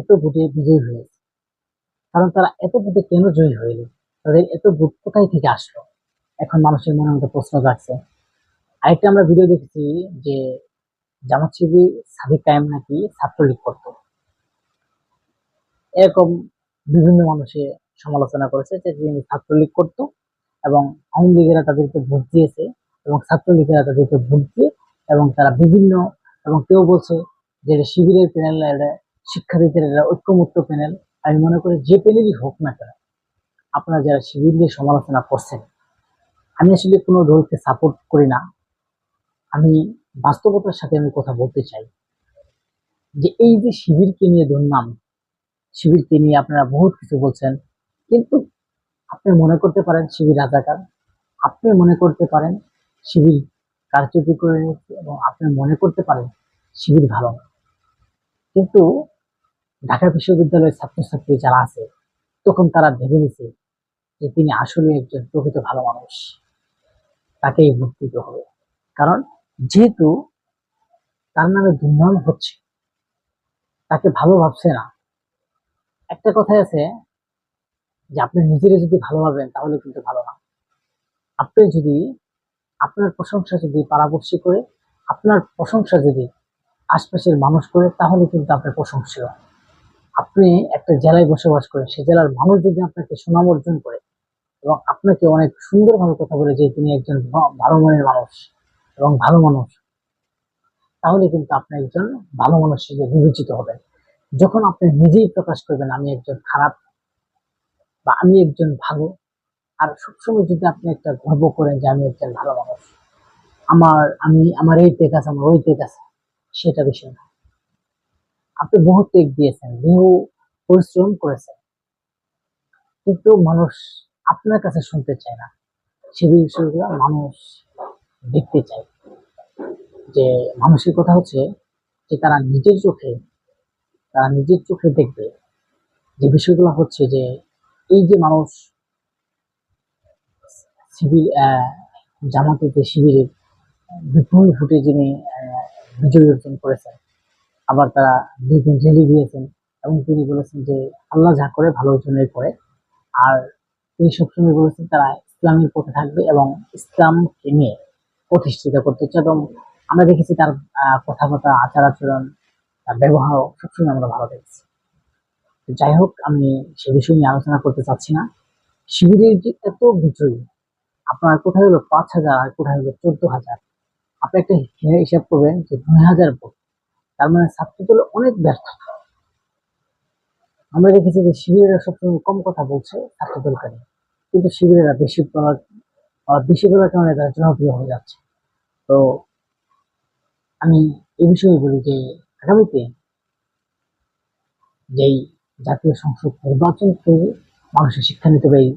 এত ভোটে বিজয়ী হয়েছে। কারণ তারা এত ভোটে কেন জয়ী হইল? তাদের এত ভোট কোথায় থেকে আসলো? এখন মানুষের মনের মধ্যে প্রশ্ন জাগছে। আরেকটা আমরা ভিডিও দেখেছি যে জামাত শিবির সাদিক কায়েম নাকি ছাত্রলীগ করত। এরকম বিভিন্ন মানুষে সমালোচনা করেছে যে তিনি ছাত্রলীগ করত এবং আওয়ামী লীগেরা তাদেরকে ভোট দিয়েছে এবং ছাত্রলীগেরা তাদেরকে ভোট দিয়ে এবং তারা বিভিন্ন এবং কেউ বলছে যে শিবিরের প্যানেল শিক্ষার্থীদের ঐক্যমুক্ত প্যানেল আমি মনে করি যে প্যানেলই হোক না কেন, আপনারা যারা শিবির নিয়ে সমালোচনা করছেন, আমি আসলে কোনো দলকে সাপোর্ট করি না। আমি বাস্তবতার সাথে আমি কথা বলতে চাই যে এই যে শিবিরকে নিয়ে দুর্নাম শিবিরকে নিয়ে আপনারা বহুত কিছু বলছেন, কিন্তু আপনি মনে করতে পারেন শিবির রাজাকার, আপনি মনে করতে পারেন শিবির কারচুপি করে নিয়েছে এবং আপনি মনে করতে পারেন শিবির ভালো না। কিন্তু ঢাকা বিশ্ববিদ্যালয়ের ছাত্রছাত্রী যারা আছে, তখন তারা ভেবে নিছে যে তিনি আসলে একজন প্রকৃত ভালো মানুষ। তাকেই ভোট দিতে হবে। কারণ যেহেতু তার নামে দুর্নাম হচ্ছে, তাকে ভালো ভাবছে না। একটা কথাই আছে যে, আপনি নিজেরে যদি ভালো ভাবেন, তাহলে কিন্তু ভালো না। আপনি যদি আপনার প্রশংসা যদি পাড়াপড়শি করে, আপনার প্রশংসা যদি আশপাশের মানুষ করে, তাহলে কিন্তু আপনার প্রশংসীয়। আপনি একটা জেলায় বসবাস করেন, সে জেলার মানুষ যদি আপনাকে সুনাম অর্জন করে এবং আপনাকে অনেক সুন্দরভাবে কথা বলে যে তিনি একজন ভালো মনের মানুষ এবং ভালো মানুষ, তাহলে কিন্তু আপনি একজন ভালো মানুষ হিসেবে বিবেচিত হবেন। যখন আপনি নিজেই প্রকাশ করবেন, আমি একজন খারাপ বা আমি একজন ভালো, আর সবসময় যদি আপনি একটা গর্ব করেন যে আমি একজন ভালো মানুষ, আমার, আমি, আমার এই টেক আছে, আমার ওই টেক আছে, সেটা বিষয় না। আপনি বহু টেক দিয়েছেন বহু পরিশ্রম করেছেন। কিন্তু মানুষ আপনার কাছে শুনতে চায় না। সে বিষয়গুলো মানুষ দেখতে চায়। যে মানুষের কথা হচ্ছে যে তারা নিজের চোখে তারা নিজের চোখে দেখবে যে বিষয়গুলো হচ্ছে যে এই যে মানুষ শিবির আহ, জামাতে শিবিরের বিপুল ভোটে যিনি বিজয় অর্জন করেছেন আবার তারা দুই দিন রেলি দিয়েছেন এবং তিনি বলেছেন যে আল্লাহ যা করে ভালোর জন্যই করে। আর তিনি সবসময় বলেছেন তারা ইসলামের পথে থাকবে এবং ইসলামকে নিয়ে প্রতিষ্ঠিত করতে চায় এবং আমরা দেখেছি তার কথাবার্তা, আচার আচরণ, তার ব্যবহার সবসময় আমরা ভালো দেখেছি। যাই হোক, আমি সে বিষয় নিয়ে আলোচনা করতে চাচ্ছি না। শিবিরের যে এত বিজয়ী, আপনার কোথায় হলো পাঁচ হাজার আর কোথায় হলো চোদ্দ হাজার? আপনি একটা হিসাব করবেন যে দুই হাজার ভোট তার মানে ছাত্রদল অনেক ব্যর্থ। আমরা দেখেছি যে শিবিরেরা সবসময় কম কথা বলছে নিয়ে। কিন্তু শিবিরেরা বেশি বলার বেশি বলার কারণে তারা জনপ্রিয় হয়ে যাচ্ছে। তো আমি এই বিষয়ে বলি যে, আগামীতে যেই জাতীয় সংসদ নির্বাচন থেকে মানুষের শিক্ষা নিতে হবে এই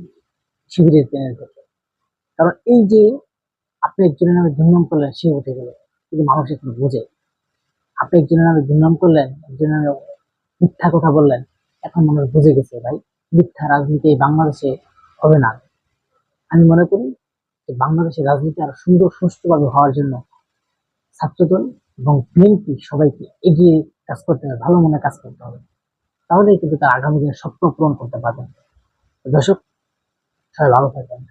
শিবিরের প্যানেল থেকে। কারণ এই যে আপনি একজনের নামে দুর্নাম করলেন, সে উঠে গেল। কিন্তু মানুষ এখন বোঝে। আপনি একজনের নামে দুর্নাম করলেন একজনের মিথ্যা কথা বললেন, এখন মানুষ বুঝে গেছে ভাই, মিথ্যা রাজনীতি এই বাংলাদেশে হবে না। আমি মনে করি যে বাংলাদেশের রাজনীতি আরও সুন্দর, সুষ্ঠুভাবে হওয়ার জন্য ছাত্রদল এবং বিএনপি সবাইকে এগিয়ে কাজ করতে হবে, ভালো মনে কাজ করতে হবে। তাহলেই কিন্তু তার আগামী দিনের স্বপ্ন পূরণ করতে পারবেন। দর্শক, সবাই ভালো থাকবেন।